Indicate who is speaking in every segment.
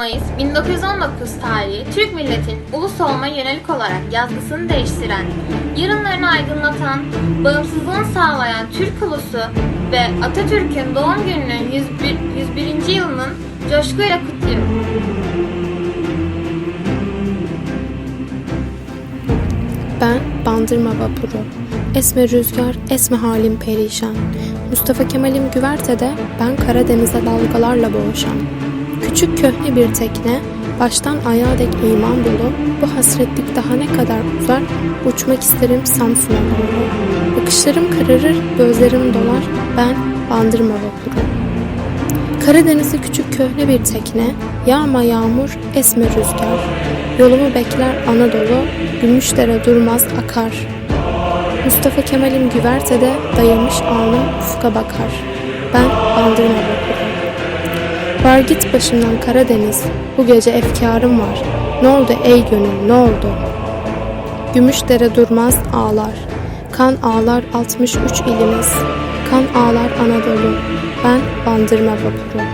Speaker 1: Mayıs 1919 tarihi Türk milletin ulus olma yönelik olarak yazgısını değiştiren, yarınlarını aydınlatan, bağımsızlığını sağlayan Türk ulusu ve Atatürk'ün doğum gününün 101. 101. yılının coşkuyla kutluyor.
Speaker 2: Ben Bandırma Vapuru. Esme rüzgar, esme halim perişan. Mustafa Kemal'im güvertede, ben Karadeniz'e dalgalarla boğuşan. Küçük köhne bir tekne, baştan ayağa dek iman dolu, bu hasretlik daha ne kadar uzar, uçmak isterim Samsun'a doğru. Bakışlarım kararır, gözlerim dolar, ben Bandırma Vapuru. Karadeniz'de küçük köhne bir tekne, yağma yağmur, esme rüzgar. Yolumu bekler Anadolu, Gümüşdere durmaz akar. Mustafa Kemal'im güvertede, dayamış alnım ufka bakar. Ben bandırma bakıyorum. Var git başımdan Karadeniz, bu gece efkarım var. Ne oldu ey gönül, ne oldu? Gümüşdere durmaz ağlar. Kan ağlar 63 ilimiz. Kan ağlar Anadolu. Ben bandırma vapuru.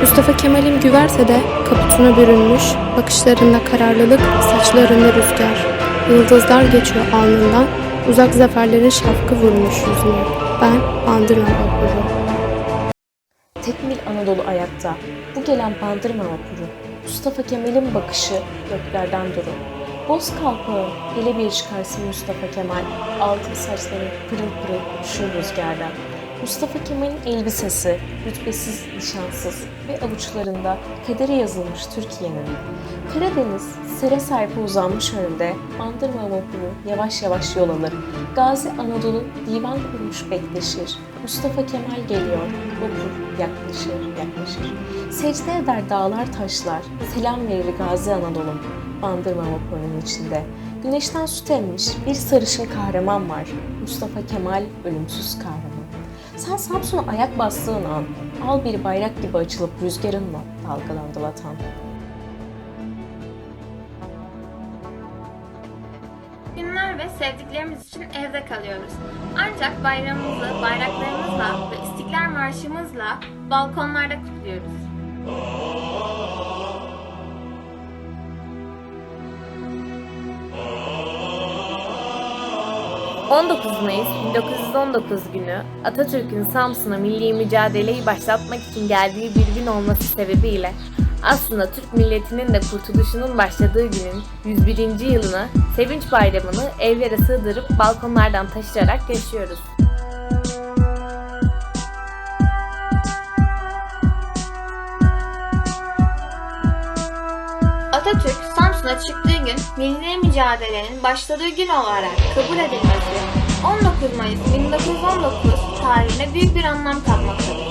Speaker 2: Mustafa Kemal'im güvertede kaputuna bürünmüş, bakışlarında kararlılık, saçlarında rüzgar. Yıldızlar geçiyor alnından, uzak zaferlerin şapkı vurmuş yüzüne. Ben bandırma vapuru.
Speaker 3: Tekmil Anadolu ayakta. Bu gelen bandırma vapuru. Mustafa Kemal'in bakışı göklerden durur. Boz kalpağı hele bir çıkarsın Mustafa Kemal. Altın saçları pırıl pırıl uçuşur rüzgardan. Mustafa Kemal'in elbisesi, rütbesiz, nişansız ve avuçlarında kaderi yazılmış Türkiye'nin. Karadeniz sere serpe uzanmış önünde, bandırma vapuru yavaş yavaş yol alır. Gazi Anadolu divan kurmuş bekleşir. Mustafa Kemal geliyor, vapur yaklaşır, yaklaşır. Secde eder dağlar taşlar, selam verir Gazi Anadolu'm. Bandırma vapurunun içinde. Güneşten süt emmiş bir sarışın kahraman var. Mustafa Kemal ölümsüz kahraman. Sen Samsun'a ayak bastığın an, al bir bayrak gibi açılıp rüzgarınla dalgalandılatan.
Speaker 1: Günler ve sevdiklerimiz için evde kalıyoruz. Ancak bayramımızı bayraklarımızla ve İstiklal Marşımızla balkonlarda kutluyoruz.
Speaker 4: ...19 Mayıs 1919 günü Atatürk'ün Samsun'a milli mücadeleyi başlatmak için geldiği bir gün olması sebebiyle aslında Türk milletinin de kurtuluşunun başladığı günün 101. yılını, sevinç bayramını evlere sığdırıp balkonlardan taşırarak yaşıyoruz.
Speaker 1: Samsun'a çıktığı gün milli mücadelenin başladığı gün olarak kabul edilmesi 19 Mayıs 1919 tarihine büyük bir anlam katmaktadır.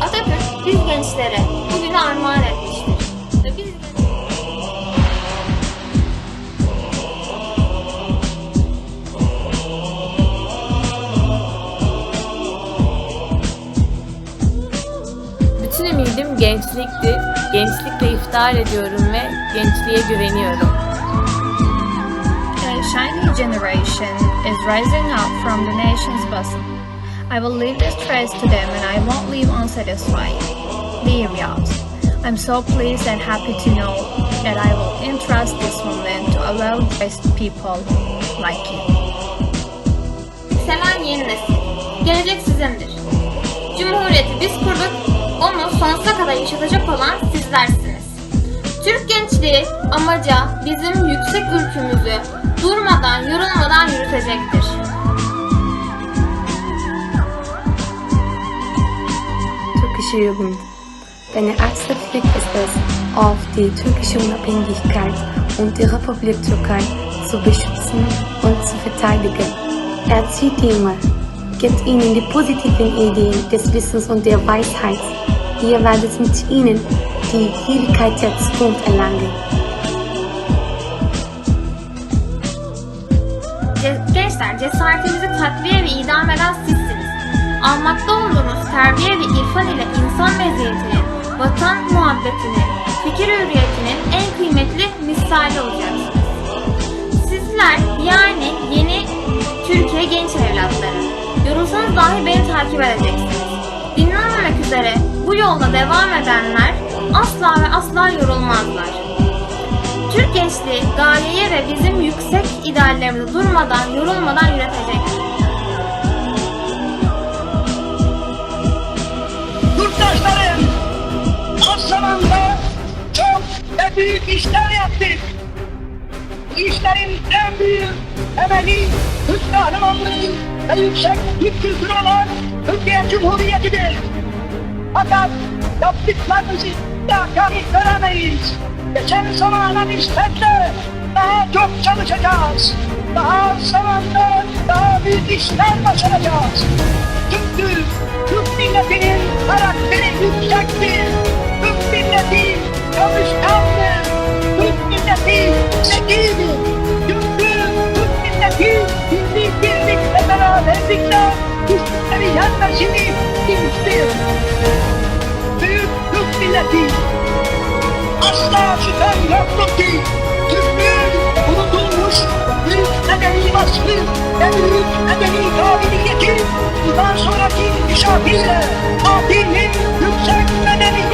Speaker 1: Atatürk biz gençlere bugünü armağan etmiştir. Ve biz
Speaker 4: gençlikti, gençlikle iftihar ediyorum ve gençliğe güveniyorum.
Speaker 5: A shiny generation is rising up from the nation's bosom. I will leave this trace to them and I won't leave unsatisfied. Dear Yacht, I'm so pleased and happy to know that I will entrust this moment to a well-dressed people like you.
Speaker 1: seven yeni nesil. Gelecek sizindir. Cumhuriyeti biz kurduk, onu sonsuza kadar yaşatacak olan sizlersiniz. Türk gençliği amaca bizim yüksek ülkümüzü durmadan, yorulmadan yürütecektir.
Speaker 6: Türkische Jugend. Deine erste Pflicht ist es, auf die türkische Unabhängigkeit und die Republik Türkei zu beschützen und zu verteidigen. Erzieht die Jungen, gebt ihnen die positiven Ideen des Wissens und der Weisheit. Ihr werdet mit ihnen die Zukunft erlangen.
Speaker 1: Gençler cesaretinizi takviye ve idam eden sizsiniz. Almakta olduğunuz terbiye ve irfan ile insan meziyetinin, vatan muhabbetinin, fikir hürriyetinin en kıymetli misali olacaksınız. Sizler yani yeni Türkiye genç evlatları. Yorulsanız dahi beni takip edeceksiniz. Dinlenmemek üzere yolda devam edenler asla ve asla yorulmazlar. Türk gençliği gayeye ve bizim yüksek ideallerimize durmadan, yorulmadan yürütecektir.
Speaker 7: Yurttaşlarım, az zamanda çok ve büyük işler yaptık. İşlerin en büyük temeli Türk kahramanlığı ve yüksek Türk kültürü olan Türkiye Cumhuriyeti'dir. Fakat yaptıklarımızı da göremeyiz. Geçen zamana nispetle daha çok çalışacağız. Daha zamanda daha büyük işler başaracağız. Çünkü Türk milletinin karakteri yüksektir. Türk milleti çalışkandır. Türk milleti zekidir. Çünkü Türk milleti birlik birlik ve beraberlikle güçleri yenmesini bilmiştir. Vasfı ve büyük medeni kabiliyeti bundan sonraki inkişafıyla Fatih'in yüksek medeniyet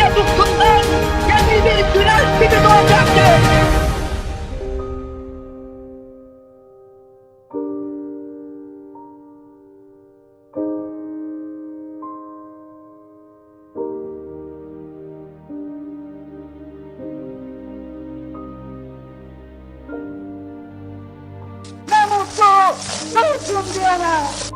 Speaker 7: Ne mutlu, ne mutlu diyene.